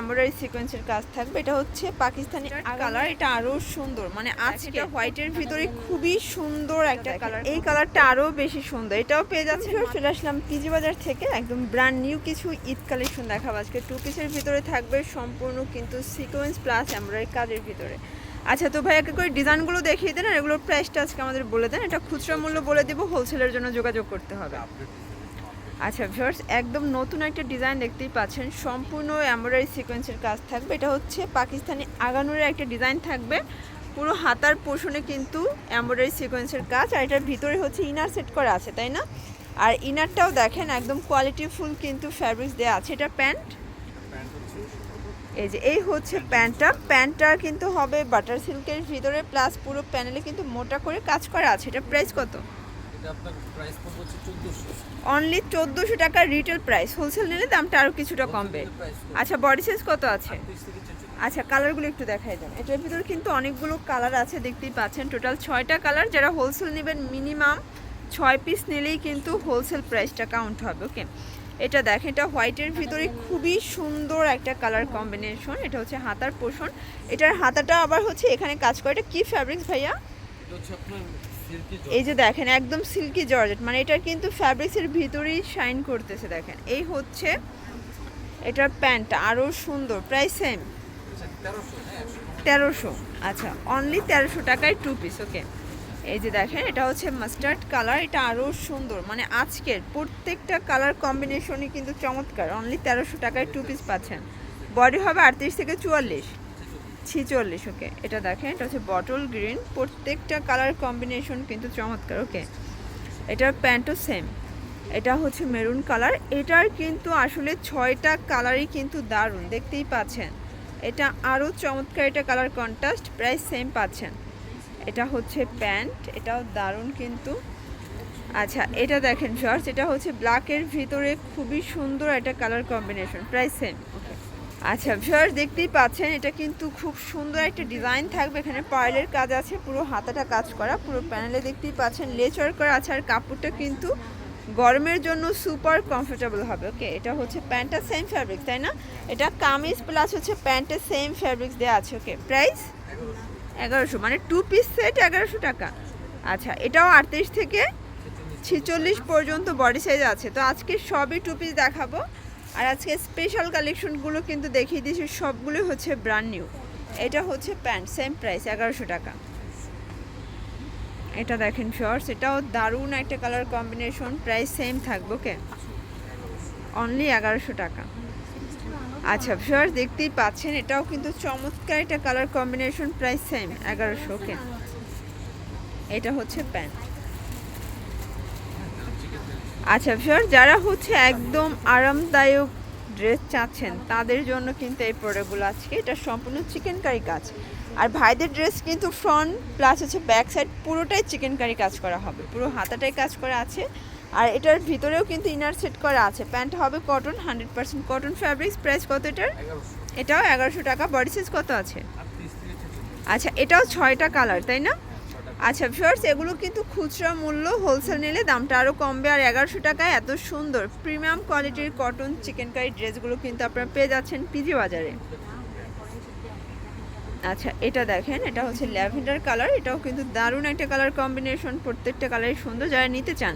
Embroidery সিকোয়েন্সের কাজ থাকবে। এটা হচ্ছে পাকিস্তানি কালার এটা আরও সুন্দর। মানে আজকে হোয়াইটের ভিতরে খুবই সুন্দর একটা কালার এই কালারটা আরও বেশি সুন্দর। এটাও পেয়ে যাচ্ছে চলে আসলাম পিজি বাজার থেকে। একদম ব্র্যান্ড নিউ কিছু ঈদ কালেকশন দেখাবো। আজকে টু পিসের ভিতরে থাকবে সম্পূর্ণ কিন্তু সিকোয়েন্স প্লাস এমব্রয়ডারি কাজের ভিতরে। আচ্ছা তো ভাই একটা করে ডিজাইনগুলো দেখিয়ে দেন আর এগুলোর প্রাইসটা আজকে আমাদের বলে দেন। এটা খুচরা মূল্য বলে দেবো হোলসেলের জন্য যোগাযোগ করতে হবে। আচ্ছা ভিউয়ার্স, একদম নতুন একটা ডিজাইন দেখতেই পাচ্ছেন। সম্পূর্ণ এমব্রয়ডারি সিকোয়েন্সের কাজ থাকবে। এটা হচ্ছে পাকিস্তানি আগানুরের একটা ডিজাইন থাকবে। পুরো হাতার পোষণে কিন্তু এমব্রয়ডারি সিকোয়েন্সের কাজ, আর এটার ভিতরে হচ্ছে ইনার সেট করা আছে, তাই না? আর ইনারটাও দেখেন, একদম কোয়ালিটিফুল কিন্তু ফ্যাব্রিক্স দেওয়া আছে। এটা প্যান্ট? এই যে, এই হচ্ছে প্যান্টটা। প্যান্টটা কিন্তু হবে বাটার সিল্কের ভিতরে প্লাস পুরো প্যানেলে কিন্তু মোটা করে কাজ করা আছে। এটা প্রাইস কত? অনলি চোদ্দোশো। টাকার রিটেল প্রাইস হোলসেল নিলে দামটা আরও কিছুটা কমবে। আচ্ছা বডি সাইজ কত আছে? আচ্ছা কালারগুলো একটু দেখাই দেন। এটার ভিতরে কিন্তু অনেকগুলো কালার আছে দেখতেই পাচ্ছেন। টোটাল ছয়টা কালার যারা হোলসেল নেবেন মিনিমাম ছয় পিস নিলেই কিন্তু হোলসেল প্রাইসটা কাউন্ট হবে ওকে এটা দেখেন এটা হোয়াইটের ভিতরে খুবই সুন্দর একটা কালার কম্বিনেশন এটা হচ্ছে হাতার পোষণ। এটার হাতাটা আবার হচ্ছে এখানে কাজ করে। এটা কী ফ্যাব্রিক্স ভাইয়া? এই যে দেখেন একদম সিল্কি জর্জেট মানে এটা কিন্তু ফ্যাব্রিক্সের ভিতরেই শাইন করতেছে দেখেন। এই হচ্ছে এটার প্যান্টটা আরও সুন্দর প্রায় সেম হ্যাঁ। তেরোশো আচ্ছা অনলি তেরোশো টাকায় টু পিস ওকে এই যে দেখেন এটা হচ্ছে মাস্টার্ড কালার এটা আরও সুন্দর। মানে আজকের প্রত্যেকটা কালার কম্বিনেশনই কিন্তু চমৎকার। অনলি তেরোশো টাকায় টু পিস পাচ্ছেন। বডি হবে আটত্রিশ থেকে চুয়াল্লিশ। ছিচল্লিশ ওকে এটা দেখেন, এটা হচ্ছে বটল গ্রিন প্রত্যেকটা কালার কম্বিনেশন কিন্তু চমৎকার ওকে এটার প্যান্টও সেম এটা হচ্ছে মেরুন কালার এটার কিন্তু আসলে ছয়টা কালারই কিন্তু দারুণ, দেখতেই পাচ্ছেন। এটা আরও চমৎকার এটা কালার কন্ট্রাস্ট প্রায় সেম পাচ্ছেন। এটা হচ্ছে প্যান্ট এটাও দারুণ কিন্তু। আচ্ছা এটা দেখেন শর্টস এটা হচ্ছে ব্ল্যাকের ভিতরে খুবই সুন্দর একটা কালার কম্বিনেশন প্রায় সেম আচ্ছা ভিউয়ার্স দেখতেই পাচ্ছেন, এটা কিন্তু খুব সুন্দর একটা ডিজাইন থাকবে। এখানে পার্লের কাজ আছে, পুরো হাতাটা কাজ করা, পুরো প্যানেলে দেখতেই পাচ্ছেন লেচার করা আছে আর কাপড়টা কিন্তু গরমের জন্য সুপার কমফোর্টেবল হবে ওকে এটা হচ্ছে প্যান্টটা সেম ফ্যাব্রিক তাই না? এটা কামিজ প্লাস হচ্ছে প্যান্টের সেম ফ্যাব্রিক্স দেওয়া আছে ওকে প্রাইস এগারোশো মানে টু পিস সেট এগারোশো টাকা। আচ্ছা এটাও আটত্রিশ থেকে ছেচল্লিশ পর্যন্ত বডি সাইজ আছে। তো আজকে সবই টু পিস দেখাবো। আর আজকে স্পেশাল কালেকশনগুলো কিন্তু দেখিয়ে দিয়েছি সবগুলো হচ্ছে ব্র্যান্ড নিউ এটা হচ্ছে প্যান্ট সেম প্রাইস এগারোশো টাকা। এটা দেখেন শর্টস এটাও দারুণ একটা কালার কম্বিনেশন প্রাইস সেম থাকবে ওকে অনলি এগারোশো টাকা। আচ্ছা শর্টস দেখতেই পাচ্ছেন, এটাও কিন্তু চমৎকার একটা কালার কম্বিনেশন প্রাইস সেম এগারোশো ওকে এটা হচ্ছে প্যান্ট আচ্ছা স্যার যারা হচ্ছে একদম আরামদায়ক ড্রেস চাচ্ছেন তাদের জন্য কিন্তু এই প্রোডাক্টগুলো আজকে এটা সম্পূর্ণ চিকেন কারি কাজ। আর ভাইদের ড্রেস কিন্তু ফ্রন্ট প্লাস হচ্ছে ব্যাক সাইড পুরোটাই চিকেন কারি কাজ করা হবে পুরো হাতাটাই কাজ করা আছে। আর এটার ভিতরেও কিন্তু ইনার সেট করা আছে প্যান্ট হবে cotton hundred percent cotton fabrics price কত এটার? এটাও এগারোশো টাকা বডি সাইজ কত আছে? আচ্ছা এটাও ছয়টা কালার তাই না? আচ্ছা ভিউয়ার্স এগুলো কিন্তু খুচরা মূল্য হোলসেল নিলে দামটা আরও কমবে। আর এগারোশো টাকায় এত সুন্দর প্রিমিয়াম কোয়ালিটির কটন চিকেন কারি ড্রেসগুলো কিন্তু আপনারা পেয়ে যাচ্ছেন পিজি বাজারে। আচ্ছা এটা দেখেন, এটা হচ্ছে ল্যাভেন্ডার কালার এটাও কিন্তু দারুণ একটা কালার কম্বিনেশন প্রত্যেকটা কালারই সুন্দর। যারা নিতে চান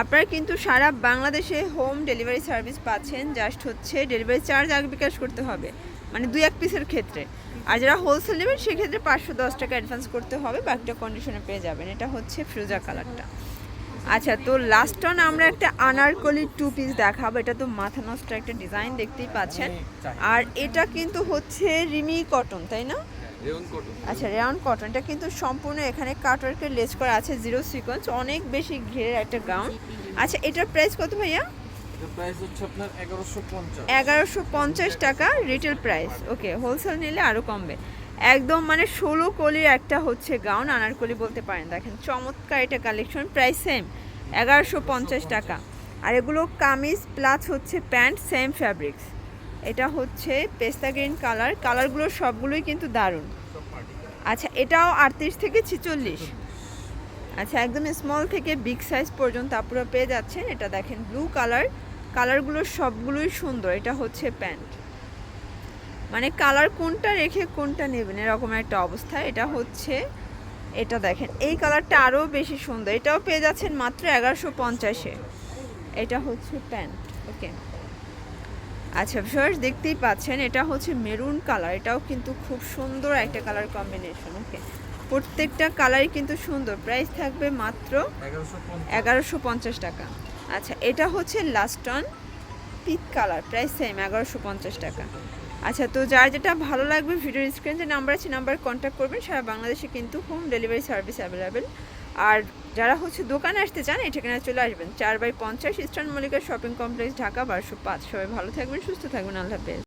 আপনারা কিন্তু সারা বাংলাদেশে হোম ডেলিভারি সার্ভিস পাচ্ছেন জাস্ট হচ্ছে ডেলিভারি চার্জ আগে বিকাশ করতে হবে মানে দুই এক পিসের ক্ষেত্রে। আর যারা হোলসেল নেবেন সেক্ষেত্রে পাঁচশো দশ টাকা অ্যাডভান্স করতে হবে বাকিটা কন্ডিশনে পেয়ে যাবেন। এটা হচ্ছে ফিরোজা কালারটা আচ্ছা তো লাস্ট অন আমরা একটা আনারকলি টু পিস দেখাবো। এটা তো মাথা নষ্ট একটা ডিজাইন দেখতেই পাচ্ছেন। আর এটা কিন্তু হচ্ছে রিমি কটন তাই না? আচ্ছা রেয়ন কটন। এটা কিন্তু সম্পূর্ণ এখানে কাটওয়ার্কের লেস করা আছে জিরো সিকোয়েন্স। অনেক বেশি ঘেরের একটা গাউন। আচ্ছা এটার প্রাইস কত ভাইয়া? এগারোশো পঞ্চাশ। টাকা রিটেল প্রাইস ওকে হোলসেল নিলে আরও কমবে। একদম মানে ষোলো কলির একটা হচ্ছে গাউন আনারকলি বলতে পারেন। দেখেন চমৎকার এটা কালেকশন প্রাইস সেম এগারোশো পঞ্চাশ টাকা। আর এগুলো কামিজ প্লাস হচ্ছে প্যান্ট সেম ফ্যাব্রিক্স এটা হচ্ছে পেস্তা গ্রিন কালার। কালারগুলো সবগুলোই কিন্তু দারুণ। আচ্ছা এটাও আটত্রিশ থেকে ছিচল্লিশ। আচ্ছা একদম স্মল থেকে বিগ সাইজ পর্যন্ত আপনারা পেয়ে যাচ্ছেন। এটা দেখেন ব্লু কালার কালারগুলো সবগুলোই সুন্দর। এটা হচ্ছে প্যান্ট। মানে কালার কোনটা রেখে কোনটা নেবেন, এরকম একটা অবস্থা। এটা হচ্ছে, এটা দেখেন, এই কালারটা আরও বেশি সুন্দর। এটাও পেয়ে যাচ্ছেন মাত্র এগারোশো পঞ্চাশে। এটা হচ্ছে প্যান্ট, ওকে। আচ্ছা ভিউয়ার্স দেখতেই পাচ্ছেন এটা হচ্ছে মেরুন কালার এটাও কিন্তু খুব সুন্দর একটা কালার কম্বিনেশন ওকে প্রত্যেকটা কালারই কিন্তু সুন্দর প্রাইস থাকবে মাত্র এগারোশো পঞ্চাশ। টাকা। আচ্ছা এটা হচ্ছে লাস্টন পিক কালার প্রাইস সেম এগারোশো পঞ্চাশ টাকা। আচ্ছা তো যার যেটা ভালো লাগবে ভিডিওর স্ক্রিন যে নাম্বার আছে, নাম্বার কন্ট্যাক্ট করবেন। সারা বাংলাদেশে কিন্তু হোম ডেলিভারি সার্ভিস অ্যাভেলেবেল আর যারা হচ্ছে দোকানে আসতে চান, এই ঠিকানায় চলে আসবেন। চার বাই পঞ্চাশ eastern Mallika shopping complex Dhaka বারোশো পাঁচ। সবাই ভালো থাকবেন, সুস্থ থাকবেন। আল্লাহ হাফেজ।